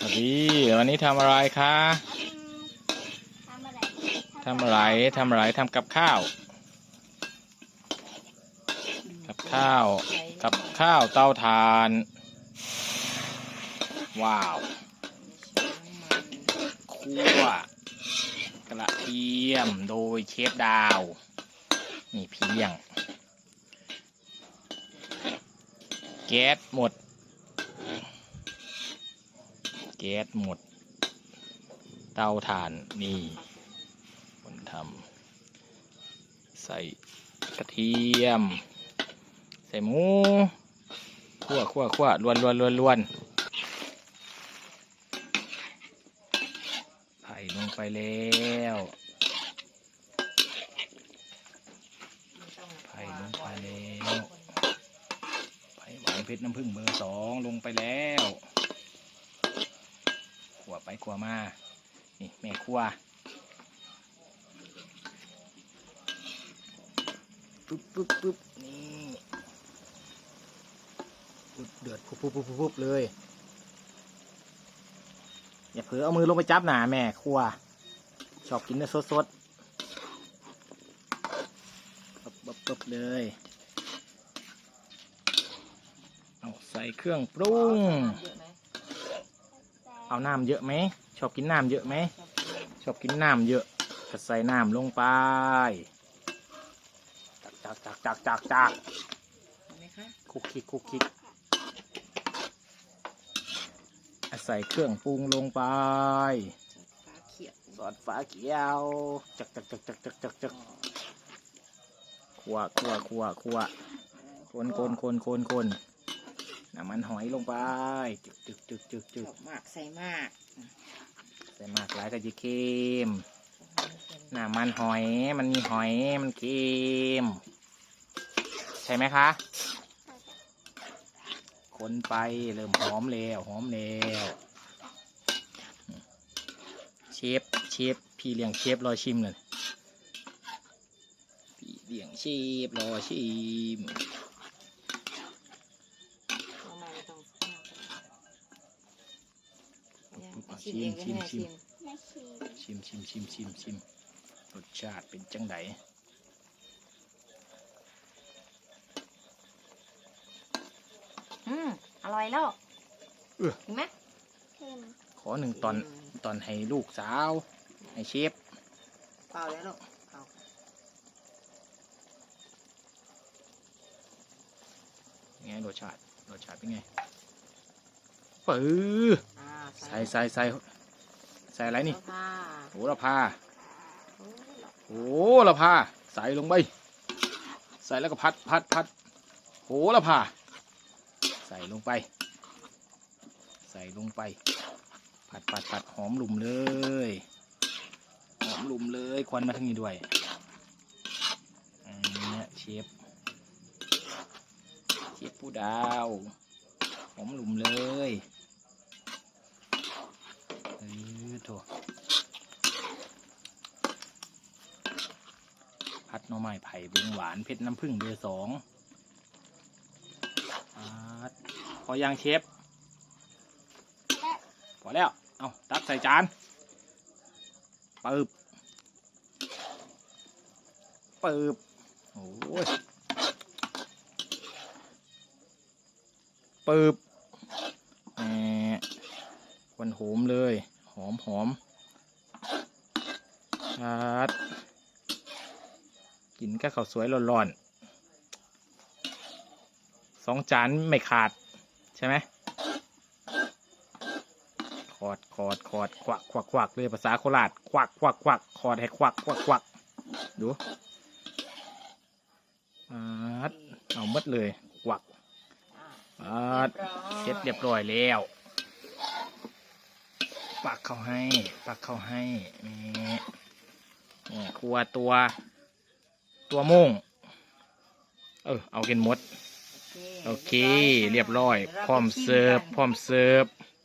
สวัสดีวันนี้ทำอะไรคะทำอะไรทำอะไรทำอะไรทำกับข้าว กับข้าว กับข้าวเตาถ่าน ว้าวคั่วกระเทียมโดยเชฟดาว นี่เพียง แก๊สหมด แก๊สหมด เตาถ่านนี่คนทำใส่กระเทียม ใส่หมูคั่วคั่วคั่วลวนลวนลวนลวนไผ่ลงไปแล้วไผ่ลงไปแล้วไผ่หวานเพชรน้ำผึ้งเบอร์สองลงไปแล้ว ไปขัวมา นี่แม่ครัวปึ๊บปึ๊บปึ๊บนี่อุ๊ยเดือดปุ๊บปุ๊บปุ๊บปุ๊บเลย อย่าเผลอเอามือลงไปจับหนาแม่ครัวชอบกินเนื้อสดสดๆปึ๊บปึ๊บปึ๊บเลยเอาใส่เครื่องปรุง เอาน้ำเยอะไหม ชอบกินน้ำเยอะไหม ชอบกินน้ำเยอะก็ใส่น้ำลงไป จักจักจักจักจักคุกคิกคุกคิกอะใส่เครื่องปรุงลงไปซอสฟ้าเขียว จักจักจักจักจักจักจักคั่วคั่วคั่วคั่วคนคนคนคนคน น้ำมันหอยลงไปจึกจึกจึกจึกจึกมากใส่มากใส่มากหลายก็จะเค็มน้ำมันหอยมันมีหอยมันเค็มใช่ไหมคะ คนไปเริ่มหอมแล้วหอมแล้วเชฟเชฟพี่เลี้ยงเชฟรอชิมเลยพี่เลี้ยงเชฟรอชิม ทำไมไม่ต้อง อะ ชิมเองก็ชิมได้ชิชิมมไม่ชิมชิมชิมชิมชิมชิมรสชาติเป็นจังไดอืมอร่อยแล้วเห็นไหมเค็มขอหนึ่งตอนตอนให้ลูกสาว ให้เชฟเปล่าแล้วลูกเปล่าไงรสชาติรสชาติเป็นไงปืออ่า ใส่ใส่ใส่ใส่อะไรนี่แล้วค่ะโหระพาโอ้ยโหระพาใส่ลงไปใส่แล้วก็พัดพัดพัดโหระพาใส่ลงไป ใส่ลงไป ผัดผัดผัดหอมหลุมเลย หอมหลุมเลยควันมาทางนี้ด้วยอันเนี้ยเชฟเชฟผู้ดาว หอมหลุมเลย เออโถพัดหน่อไม้ไผ่บึงหวานเพชรน้ำผึ้งเบอร์สองพอยังเชฟพอแล้ว เอาตักใส่จานปึ๊บปึ๊บโอ้ยปึ๊บ วันโหมเลย หอมหอมชัดกินกับข้าวสวยร้อนๆสองจานไม่ขาด ใช่ไหมขอดขอดขอดควักควักควักเลยภาษาโคราชควักควักควักขอดให้ควักควักควักดูอาดเอาหมดเลยควักอ่าอาดเสร็จเรียบร้อยแล้ว ปักเข้าให้ ปักเข้าให้นี่นี่ครัวตัว ตัวโม่งเออเอากินหมด โอเค เรียบร้อย พร้อมเสิร์ฟพร้อมเสิร์ฟเ